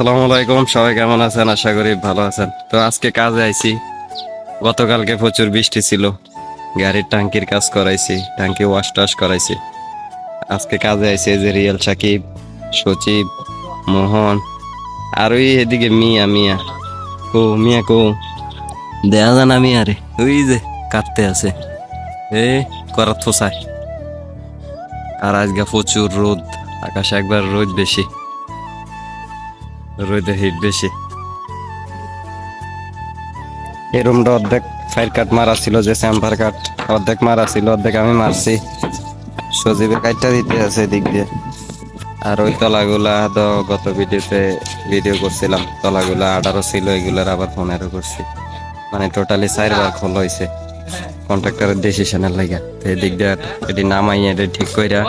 আসসালামু আলাইকুম, সবাই কেমন আছেন? আশা করি ভালো আছেন। তো আজকে কাজে আইছি। গতকালকে প্রচুর বৃষ্টি ছিল। গাড়ির টাঙ্কির কাজ করাইছি টাঙ্কি ওয়াশ টাশ করাইছি। আজকে কাজে আইছি যে রিয়েল সাকিব, সচিব, মোহন, আর ওই এদিকে মিয়া মিয়া। কো মিয়া কো। দেয়া জানা মিয়া রে, ওই যে কাটতে আছে। এ, করাত ফোসায়। আর আজকে প্রচুর রোদ, আকাশে একবার রোদ বেশি। রোদে হিট বেশি। এই রুমটা অর্ধেক ফাইল কাট মারা ছিল, যে স্যাম্পার কাট অর্ধেক মারা ছিল, অর্ধেক আমি মারছি। সজীবের কাটটা দিতে আছে এদিক দিয়ে। আর ওই তলাগুলা তো গত ভিডিওতে ভিডিও করছিলাম। তলাগুলা আঠারো ছিল, এগুলার আবার পনেরো করছি। মানে টোটালি চারবার খোলা হয়েছে কন্ট্রাক্টরের ডিসিশনের লাগে। তো এদিক দিয়ে এটি নামাই এটা ঠিক কইরা,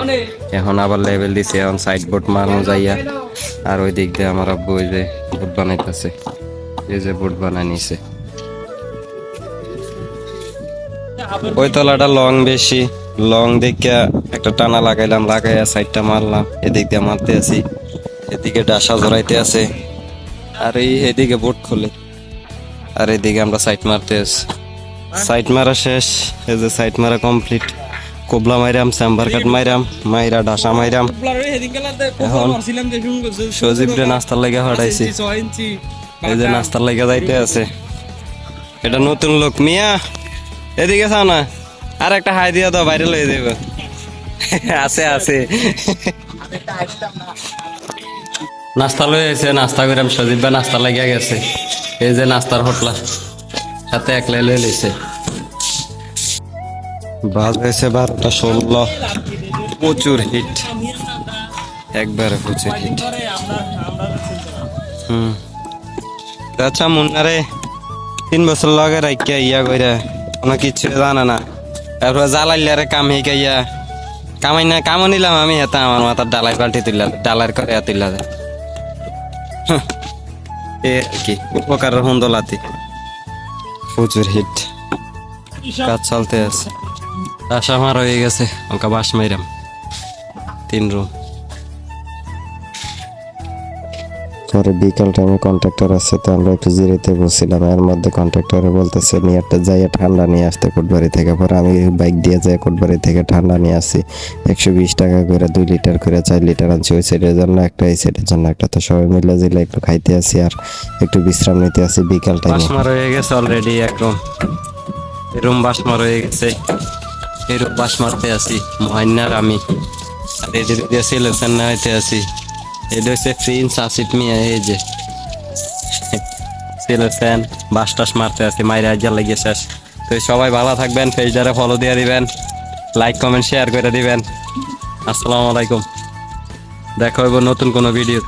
এখন আবার লেভেল দিছে এখন সাইড বোর্ড মারানো যাইয়া আর ওই দিক দিয়ে আমার আব্বু ওই যে বোর্ড বানাইতেছে। এই যে বোর্ড বানাই নিছে। ওই তলাটা লং বেশি। লং দেখে একটা টানা লাগাইলাম, লাগাইয়া সাইডটা মারলাম। এদিক দিয়ে মারতে আছি। এদিকে ডাসা জড়াইতে আছে। আর এই এদিকে বোর্ড খোলে। আর এদিকে আমরা সাইড মারতে আছি। সাইড মারা শেষ, এই যে সাইড মারা কমপ্লিট কোবলা মাইরাম স্যাম্বার কাট মাইরাম, মাইরা ডাসা মাইরাম। এখন সজীবরে নাস্তার লাগে হটাইছি। এই যে নাস্তার লাগে যাইতে আছে। এটা নতুন লোক, মিয়া। এদিকে চাও না। আর একটা হাই দিয়া দাও, বাইরে লয়ে যাইব। আছে আছে। নাস্তা লয়ে এসে নাস্তা করে সজীব নাস্তা লাগিয়া গেছে। এই যে নাস্তার হোটলা। সাথে একলাই লয়ে লইছে বাজ হয়েছে বারোটা ষোলো। প্রচুর হিট একবারে প্রচুর হিট হুম। আচ্ছা মুন্নারে, তিন বছর লগে রাখিয়া ইয়া কইরা, কোনো কিছু জানে না। তারপরে জ্বালাইলারে কাম শিখাইয়া কামাই না, কামও নিলাম আমি এটা আমার মাথার ডালাই পাল্টি তুললা ডালার করে তুললা এ কি উপকার হুন্দলাতি। প্রচুর হিট কাজ চলতে আছে। আশা আমার হয়ে গেছে। ওকে বাস মাইরাম। তিন রুম পরে বিকাল টাইমে কন্ট্রাক্টর আছে, তো আমরা একটু জিরেতে বসছিলাম। এর মধ্যে কন্ট্রাক্টরে বলতেছে নিয়ারটা যাইয়া ঠান্ডা নিয়ে আসতে কোটবাড়ি থেকে। পরে আমি বাইক দিয়ে যাই কোটবাড়ি থেকে ঠান্ডা নিয়ে আসি। একশো বিশ টাকা করে, দুই লিটার করে, চার লিটার আনছি ওই সাইডের জন্য, একটা এই সাইডের জন্য একটা। তো সবাই মিলে জিলে একটু খাইতে আসি আর একটু বিশ্রাম নিতে আসি বিকাল টাইমে হয়ে গেছে অলরেডি একদম রুম রুম বাসমার হয়ে গেছে। এই রুম বাস মারতে আছি মহান্যার আমি। আর এই দিক দিয়ে সিলেকশন হইতে আছি এটা হচ্ছে প্রিন্স আসিফ মিয়া এই যে। ছেলেছেন বাস টাস মারতে আছে, মাইরে আজ্জা লেগে শেষ। তো সবাই ভালো থাকবেন ফেসডারে ফলো দিয়ে দিবেন লাইক কমেন্ট শেয়ার করে দিবেন। আসসালামু আলাইকুম। দেখা হইব নতুন কোনো ভিডিও